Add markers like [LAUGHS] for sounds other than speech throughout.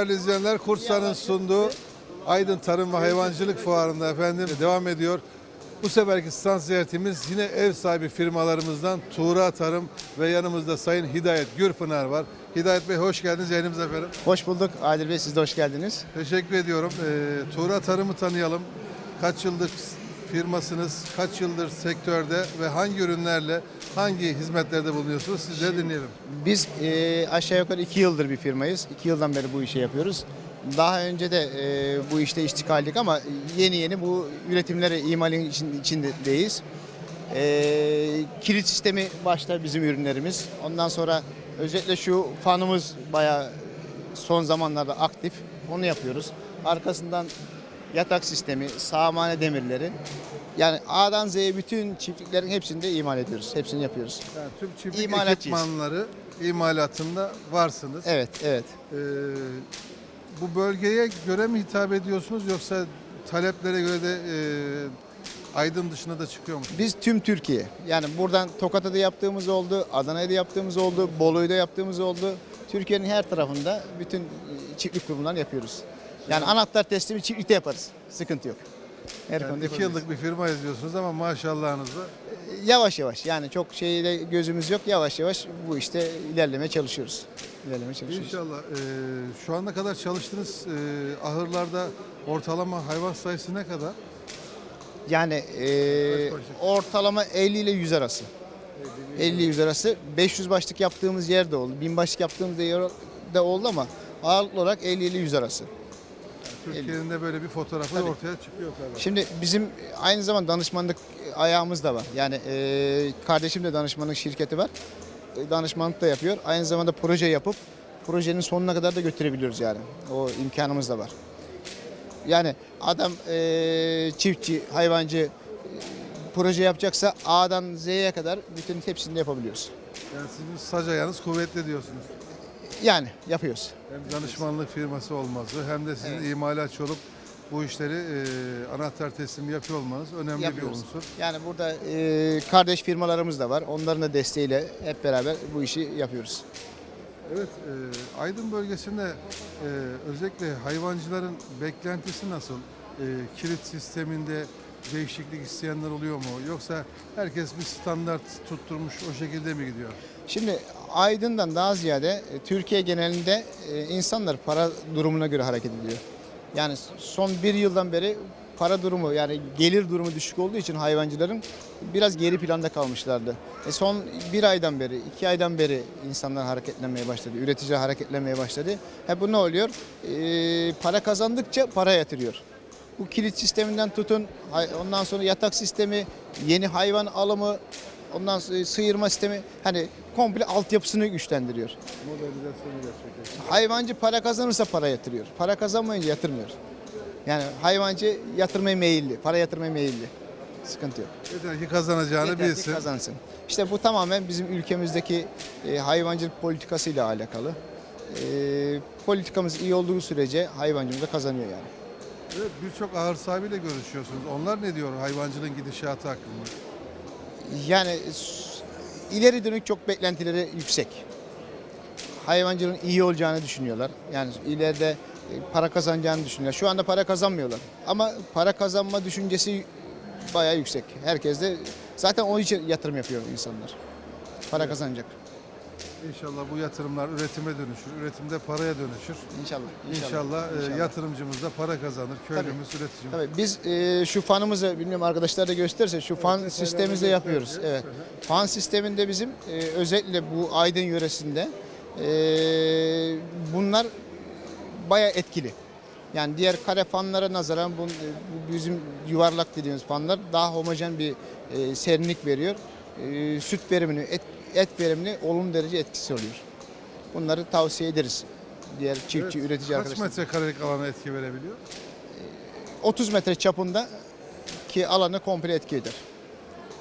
Değerli izleyenler, Kursa'nın sunduğu Aydın Tarım ve Hayvancılık Fuarı'nda efendim devam ediyor. Bu seferki stand ziyaretimiz yine ev sahibi firmalarımızdan Tuğra Tarım ve yanımızda Sayın Hidayet Gürpınar var. Hidayet Bey hoş geldiniz yayınımıza efendim. Hoş bulduk Adil Bey siz de hoş geldiniz. Teşekkür ediyorum. Ee, Tuğra Tarım'ı tanıyalım. Kaç yıldır firmasınız, kaç yıldır sektörde ve hangi ürünlerle, hangi hizmetlerde bulunuyorsunuz? Sizleri dinleyelim. Biz e, aşağı yukarı iki yıldır bir firmayız. İki yıldan beri bu işi yapıyoruz. Daha önce de e, bu işte iştigaldik ama yeni yeni bu üretimleri imalin için, içindeyiz. E, kilit sistemi başta bizim ürünlerimiz. Ondan sonra özellikle şu fanımız bayağı son zamanlarda aktif. Onu yapıyoruz. Arkasından yatak sistemi, sağmane demirleri. Yani A'dan Z'ye bütün çiftliklerin hepsini de imal ediyoruz. Hepsini yapıyoruz. Yani tüm çiftlik İmalatçıyız. ekipmanları imalatında varsınız. Evet, evet. Ee, bu bölgeye göre mi hitap ediyorsunuz yoksa taleplere göre de e, Aydın dışına da çıkıyor mu? Biz tüm Türkiye, yani buradan Tokat'ta da yaptığımız oldu, Adana'da yaptığımız oldu, Bolu'da yaptığımız oldu. Türkiye'nin her tarafında bütün e, çiftlik kurumlarını yapıyoruz. Yani anahtar teslimi çiftlikte yaparız. Sıkıntı yok. Her Yani iki yapabiliriz. yıllık bir firma yazıyorsunuz ama maşallahınız da Yavaş yavaş yani çok şeyle gözümüz yok. Yavaş yavaş bu işte ilerlemeye çalışıyoruz. İlerlemeye çalışıyoruz. İnşallah. e, şu ana kadar çalıştığınız e, ahırlarda ortalama hayvan sayısı ne kadar? Yani e, ortalama 50 ile 100 arası. 50 100 arası. 500 başlık yaptığımız yer de oldu. 1000 başlık yaptığımız yer de oldu ama ağırlıklı olarak 50 ile 100 arası. Türkiye'nin de böyle bir fotoğrafı Tabii. ortaya çıkıyor tabii. Şimdi bizim aynı zamanda danışmanlık ayağımız da var. Yani e, kardeşim de danışmanlık şirketi var. E, danışmanlık da yapıyor. Aynı zamanda proje yapıp projenin sonuna kadar da götürebiliyoruz yani. O imkanımız da var. Yani adam e, çiftçi, hayvancı e, proje yapacaksa A'dan Z'ye kadar bütün hepsini de yapabiliyoruz. Yani sizin sac ayağınız kuvvetli diyorsunuz. Yani yapıyoruz. Hem danışmanlık firması olması hem de sizin Evet. imalatçı olup bu işleri e, anahtar teslimi yapıyor olmanız önemli Yapıyoruz. bir unsur. Yani burada e, kardeş firmalarımız da var. Onların da desteğiyle hep beraber bu işi yapıyoruz. Evet, e, Aydın bölgesinde e, özellikle hayvancıların beklentisi nasıl? E, kilit sisteminde değişiklik isteyenler oluyor mu? Yoksa herkes bir standart tutturmuş o şekilde mi gidiyor? Şimdi Aydın'dan daha ziyade e, Türkiye genelinde e, insanlar para durumuna göre hareket ediyor. Yani son bir yıldan beri para durumu yani gelir durumu düşük olduğu için hayvancıların biraz geri planda kalmışlardı. E son bir aydan beri, iki aydan beri insanlar hareketlenmeye başladı, üreticiler hareketlenmeye başladı. He bu ne oluyor? E, para kazandıkça para yatırıyor. Bu kilit sisteminden tutun, ondan sonra yatak sistemi, yeni hayvan alımı, ondan sonra sıyırma sistemi hani komple altyapısını güçlendiriyor. Modernizasyonu gerçekleştiriyor. Hayvancı para kazanırsa para yatırıyor. Para kazanmayınca yatırmıyor. Yani hayvancı yatırmaya meyilli, para yatırmaya meyilli. Sıkıntı yok. Yeter ki kazanacağını Yeter ki bilsin. kazansın. İşte bu tamamen bizim ülkemizdeki e, hayvancılık politikasıyla alakalı. E, politikamız iyi olduğu sürece hayvancımız da kazanıyor yani. Evet, birçok ahır sahibiyle görüşüyorsunuz. Onlar ne diyor hayvancılığın gidişatı hakkında? Yani s- ileri dönük çok beklentileri yüksek. Hayvancılığın iyi olacağını düşünüyorlar. Yani ileride e, para kazanacağını düşünüyorlar. Şu anda para kazanmıyorlar. Ama para kazanma düşüncesi bayağı yüksek. Herkes de zaten onun için yatırım yapıyor insanlar. Para kazanacak. İnşallah bu yatırımlar üretime dönüşür, üretimde paraya dönüşür. İnşallah. İnşallah, e, İnşallah. yatırımcımız da para kazanır, köylümüz, üreticimiz. Tabii biz e, şu fanımızı bilmiyorum arkadaşlar da gösterirse şu fan sistemimizi yapıyoruz. Evet. Fan sisteminde bizim e, özellikle bu Aydın yöresinde e, bunlar bayağı etkili. Yani diğer kare fanlara nazaran bu, bu bizim yuvarlak dediğimiz fanlar daha homojen bir e, serinlik veriyor. E, süt verimini, et, et verimini olumlu derece etkisi oluyor. Bunları tavsiye ederiz. Diğer çiftçi, Evet, üretici Kaç arkadaşlar. metrekarelik alana etki verebiliyor? 30 metre çapında ki alanı komple etki eder.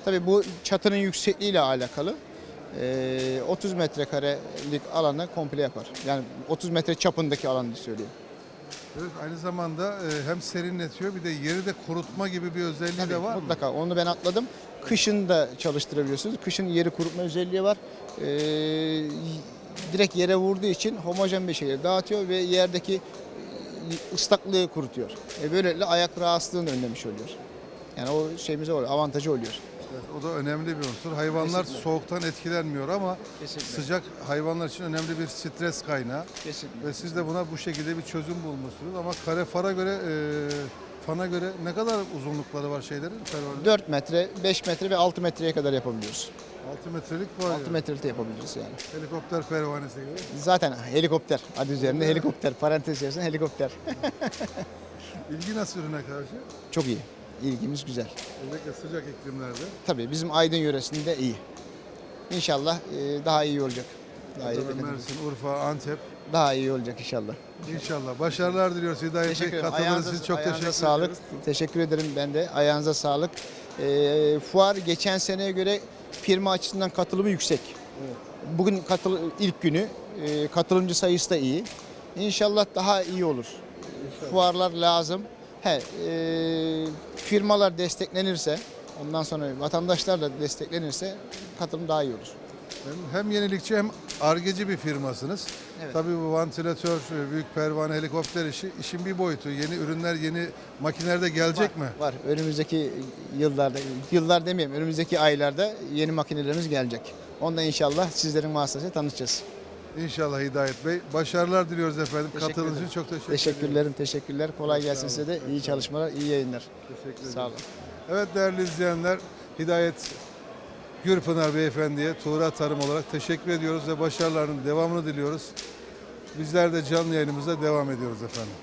Tabii bu çatının yüksekliğiyle alakalı. Ee, 30 metrekarelik alanı komple yapar. Yani 30 metre çapındaki alanı söylüyor. Evet, aynı zamanda e, hem serinletiyor bir de yeri de kurutma gibi bir özelliği de var mı? Mutlaka onu ben atladım. Kışın da çalıştırabiliyorsunuz. Kışın yeri kurutma özelliği var. Ee, direkt yere vurduğu için homojen bir şekilde dağıtıyor ve yerdeki e, ıslaklığı kurutuyor. E böylelikle ayak rahatsızlığını önlemiş oluyor. Yani o şeyimize oluyor, avantajı oluyor. Evet, o da önemli bir unsur. Hayvanlar Kesinlikle. soğuktan etkilenmiyor ama Kesinlikle. sıcak hayvanlar için önemli bir stres kaynağı. Kesinlikle. Ve siz de buna bu şekilde bir çözüm bulmuşsunuz. Ama kare fara göre, e, fana göre ne kadar uzunlukları var şeylerin? Pervanenin? 4 metre, 5 metre ve 6 metreye kadar yapabiliyoruz. 6 metrelik var 6 ya. metrelik yapabiliriz yani. Helikopter pervanesi gibi. Zaten helikopter. Adı üzerinde helikopter. Parantez içerisinde helikopter. [LAUGHS] İlgi nasıl ürüne karşı? Çok iyi. İlgimiz güzel. Özellikle sıcak iklimlerde. Tabii bizim Aydın yöresinde iyi. İnşallah e, daha iyi olacak. Daha iyi, Adana, Mersin, Urfa, Antep. daha iyi olacak inşallah. İnşallah. Başarılar diliyoruz Hidayet Teşekkür ederim. Katıldığınız Ayağınıza, için çok ayağınıza teşekkür sağlık. ediyoruz. Teşekkür ederim ben de. Ayağınıza sağlık. E, fuar geçen seneye göre firma açısından katılımı yüksek. Bugün katıl ilk günü. E, katılımcı sayısı da iyi. İnşallah daha iyi olur. Fuarlar lazım. He, e, firmalar desteklenirse, ondan sonra vatandaşlar da desteklenirse katılım daha iyi olur. Hem, hem yenilikçi hem argeci bir firmasınız. Evet. Tabii bu vantilatör, büyük pervane, helikopter işi işin bir boyutu. Yeni ürünler, yeni makineler de gelecek mi? Var. Önümüzdeki yıllarda, yıllar demeyeyim, önümüzdeki aylarda yeni makinelerimiz gelecek. Onda inşallah sizlerin vasıtasıyla tanışacağız. İnşallah Hidayet Bey. Başarılar diliyoruz efendim. Teşekkür Katıldığınız için çok teşekkür. Teşekkürlerim, teşekkürler. Kolay gelsin size de. İyi çalışmalar, iyi yayınlar. Teşekkür ederim. Sağ olun. Evet değerli izleyenler, Hidayet Gürpınar Beyefendi'ye Tuğra Tarım olarak teşekkür ediyoruz ve başarılarının devamını diliyoruz. Bizler de canlı yayınımıza devam ediyoruz efendim.